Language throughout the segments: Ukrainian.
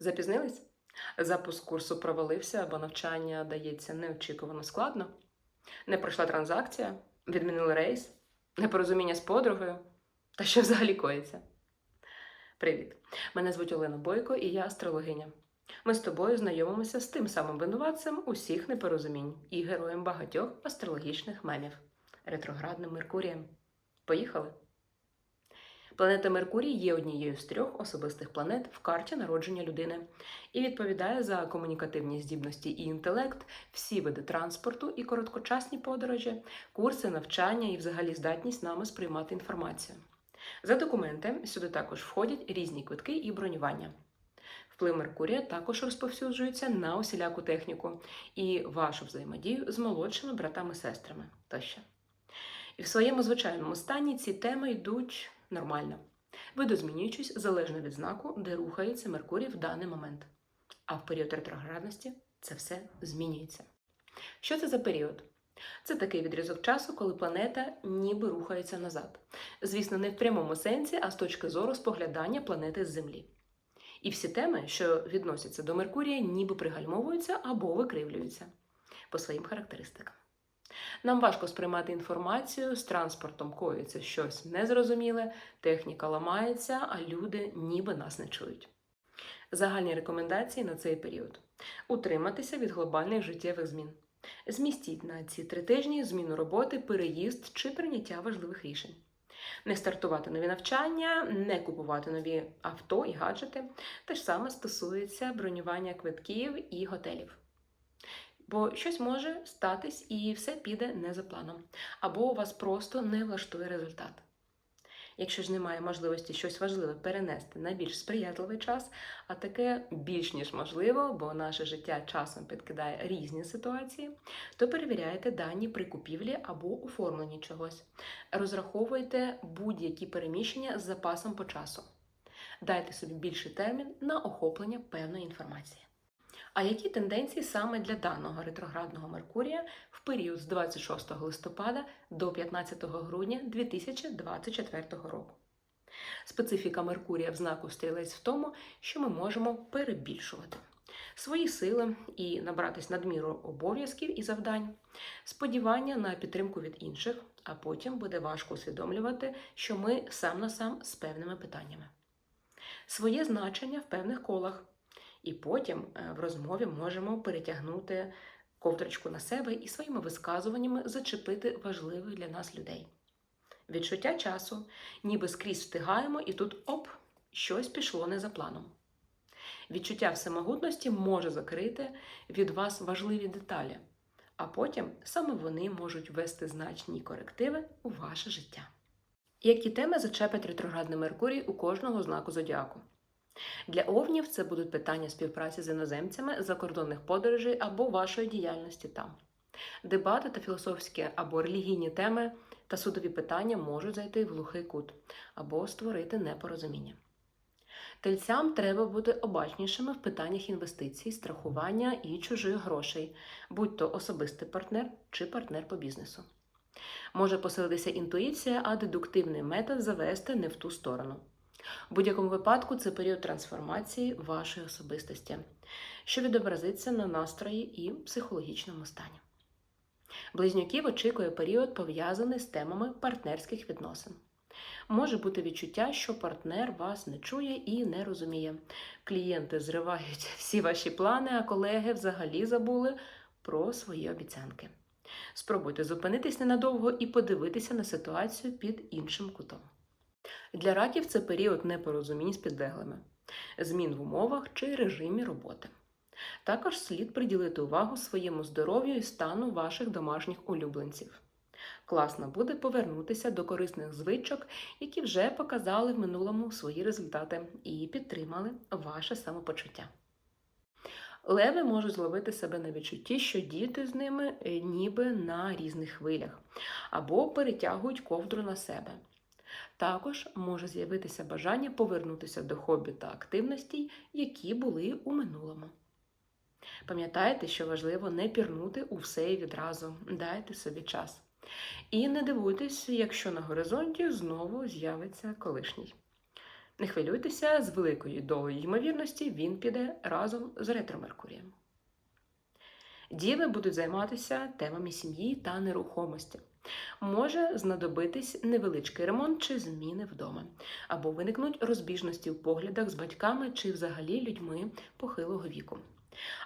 Запізнились? Запуск курсу провалився, бо навчання дається неочікувано складно. Не пройшла транзакція, відмінили рейс, непорозуміння з подругою. Та що взагалі коїться? Привіт! Мене звуть Олена Бойко і я астрологиня. Ми з тобою знайомимося з тим самим винуватцем усіх непорозумінь і героєм багатьох астрологічних мемів ретроградним Меркурієм. Поїхали! Планета Меркурій є однією з трьох особистих планет в карті народження людини і відповідає за комунікативні здібності і інтелект, всі види транспорту і короткочасні подорожі, курси навчання і взагалі здатність нами сприймати інформацію. За документи сюди також входять різні квитки і бронювання. Вплив Меркурія також розповсюджується на усіляку техніку і вашу взаємодію з молодшими братами-сестрами тощо. І в своєму звичайному стані ці теми йдуть нормально, видозмінюючись залежно від знаку, де рухається Меркурій в даний момент. А в період ретроградності це все змінюється. Що це за період? Це такий відрізок часу, коли планета ніби рухається назад. Звісно, не в прямому сенсі, а з точки зору споглядання планети з Землі. І всі теми, що відносяться до Меркурія, ніби пригальмовуються або викривлюються по своїм характеристикам. Нам важко сприймати інформацію, з транспортом коїться щось незрозуміле, техніка ламається, а люди ніби нас не чують. Загальні рекомендації на цей період: утриматися від глобальних життєвих змін. Змістіть на ці три тижні зміну роботи, переїзд чи прийняття важливих рішень. Не стартувати нові навчання, не купувати нові авто і гаджети. Те ж саме стосується бронювання квитків і готелів. Бо щось може статись і все піде не за планом, або у вас просто не влаштує результат. Якщо ж немає можливості щось важливе перенести на більш сприятливий час, а таке більш ніж можливо, бо наше життя часом підкидає різні ситуації, то перевіряйте дані при купівлі або оформленні чогось. Розраховуйте будь-які переміщення з запасом по часу. Дайте собі більший термін на охоплення певної інформації. А які тенденції саме для даного ретроградного Меркурія в період з 26 листопада до 15 грудня 2024 року? Специфіка Меркурія в знаку стрілець в тому, що ми можемо перебільшувати свої сили і набратись надміру обов'язків і завдань, сподівання на підтримку від інших, а потім буде важко усвідомлювати, що ми сам на сам з певними питаннями, своє значення в певних колах. І потім е, в розмові можемо перетягнути ковдрочку на себе і своїми висказуваннями зачепити важливих для нас людей. Відчуття часу, ніби скрізь встигаємо, і тут оп, щось пішло не за планом. Відчуття всемогутності може закрити від вас важливі деталі, а потім саме вони можуть ввести значні корективи у ваше життя. Які теми зачепить ретроградний Меркурій у кожного знаку зодіаку? Для овнів це будуть питання співпраці з іноземцями, закордонних подорожей або вашої діяльності там. Дебати та філософські або релігійні теми та судові питання можуть зайти в глухий кут або створити непорозуміння. Тельцям треба бути обачнішими в питаннях інвестицій, страхування і чужих грошей, будь то особистий партнер чи партнер по бізнесу. Може посилитися інтуїція, а дедуктивний метод завести не в ту сторону. У будь-якому випадку це період трансформації вашої особистості, що відобразиться на настрої і психологічному стані. Близнюків очікує період, пов'язаний з темами партнерських відносин. Може бути відчуття, що партнер вас не чує і не розуміє. Клієнти зривають всі ваші плани, а колеги взагалі забули про свої обіцянки. Спробуйте зупинитись ненадовго і подивитися на ситуацію під іншим кутом. Для раків це період непорозумінь з підлеглими, змін в умовах чи режимі роботи. Також слід приділити увагу своєму здоров'ю і стану ваших домашніх улюбленців. Класно буде повернутися до корисних звичок, які вже показали в минулому свої результати і підтримали ваше самопочуття. Леви можуть зловити себе на відчутті, що діти з ними е, ніби на різних хвилях, або перетягують ковдру на себе. Також може з'явитися бажання повернутися до хобі та активностей, які були у минулому. Пам'ятайте, що важливо не пірнути у все і відразу, дайте собі час. І не дивуйтесь, якщо на горизонті знову з'явиться колишній. Не хвилюйтеся, з великою долею ймовірності він піде разом з ретро-Меркурієм. Діви будуть займатися темами сім'ї та нерухомості. Може знадобитись невеличкий ремонт чи зміни вдома, або виникнуть розбіжності в поглядах з батьками чи взагалі людьми похилого віку.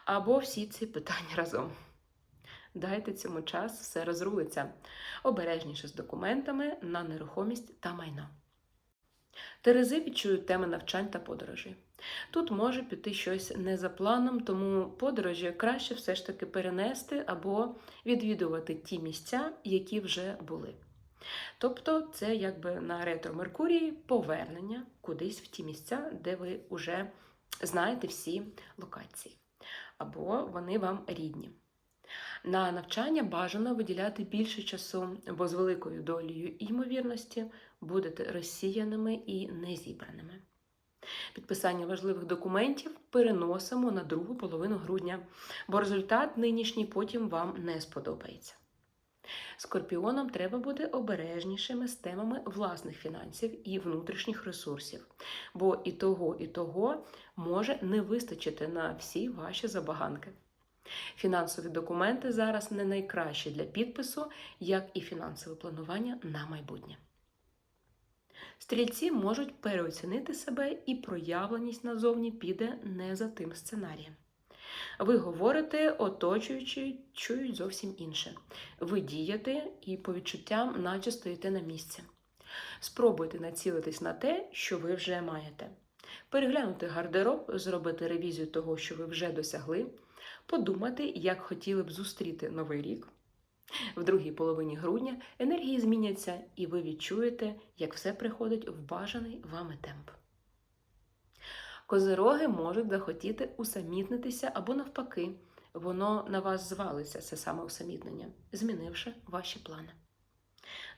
Або всі ці питання разом. Дайте цьому час, все розрулиться. Обережніше з документами на нерухомість та майно. Терези відчують теми навчань та подорожей. Тут може піти щось не за планом, тому подорожі краще все ж таки перенести або відвідувати ті місця, які вже були. Тобто, це якби на ретро Меркурії повернення кудись в ті місця, де ви вже знаєте всі локації, або вони вам рідні. На навчання бажано виділяти більше часу, бо з великою долею ймовірності будете розсіяними і незібраними. Підписання важливих документів переносимо на другу половину грудня, бо результат нинішній потім вам не сподобається. Скорпіонам треба бути обережнішими з темами власних фінансів і внутрішніх ресурсів, бо і того, і того може не вистачити на всі ваші забаганки. Фінансові документи зараз не найкращі для підпису, як і фінансове планування на майбутнє. Стрільці можуть переоцінити себе і проявленість назовні піде не за тим сценарієм. Ви говорите, оточуючи, чують зовсім інше. Ви дієте і по відчуттям, наче стоїте на місці. Спробуйте націлитись на те, що ви вже маєте. Переглянути гардероб, зробити ревізію того, що ви вже досягли, подумати, як хотіли б зустріти новий рік. В другій половині грудня енергії зміняться, і ви відчуєте, як все приходить в бажаний вами темп. Козироги можуть захотіти усамітнитися або навпаки, воно на вас звалиться, це саме усамітнення, змінивши ваші плани.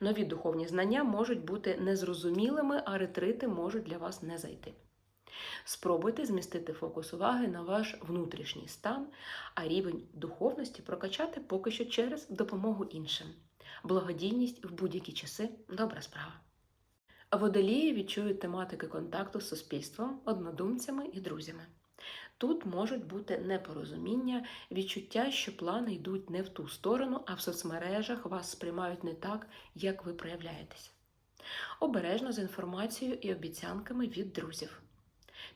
Нові духовні знання можуть бути незрозумілими, а ретрити можуть для вас не зайти. Спробуйте змістити фокус уваги на ваш внутрішній стан, а рівень духовності прокачати поки що через допомогу іншим. Благодійність в будь-які часи добра справа. Водолії відчують тематики контакту з суспільством, однодумцями і друзями. Тут можуть бути непорозуміння, відчуття, що плани йдуть не в ту сторону, а в соцмережах вас сприймають не так, як ви проявляєтесь. Обережно з інформацією і обіцянками від друзів.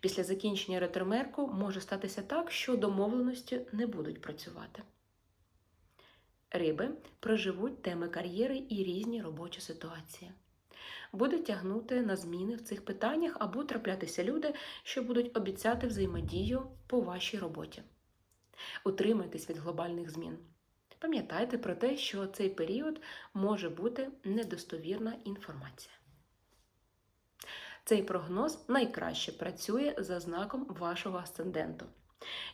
Після закінчення ретромерку може статися так, що домовленості не будуть працювати. Риби проживуть теми кар'єри і різні робочі ситуації. Буде тягнути на зміни в цих питаннях або траплятися люди, що будуть обіцяти взаємодію по вашій роботі. Утримайтесь від глобальних змін. Пам'ятайте про те, що цей період може бути недостовірна інформація. Цей прогноз найкраще працює за знаком вашого асценденту.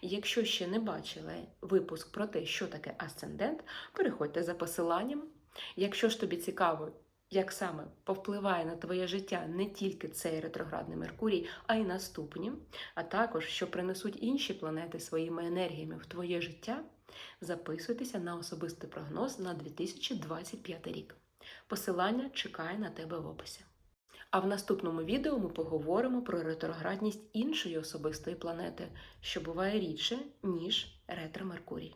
Якщо ще не бачили випуск про те, що таке асцендент, переходьте за посиланням. Якщо ж тобі цікаво, як саме повпливає на твоє життя не тільки цей ретроградний Меркурій, а й наступні, а також що принесуть інші планети своїми енергіями в твоє життя, записуйтеся на особистий прогноз на 2025 рік. Посилання чекає на тебе в описі. А в наступному відео ми поговоримо про ретроградність іншої особистої планети, що буває рідше, ніж ретро Меркурій.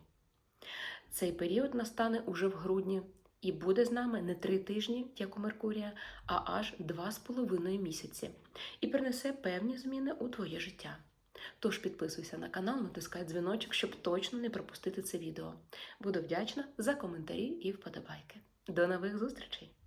Цей період настане уже в грудні і буде з нами не три тижні, як у Меркурія, а аж два з половиною місяці, і принесе певні зміни у твоє життя. Тож підписуйся на канал, натискай дзвіночок, щоб точно не пропустити це відео. Буду вдячна за коментарі і вподобайки. До нових зустрічей!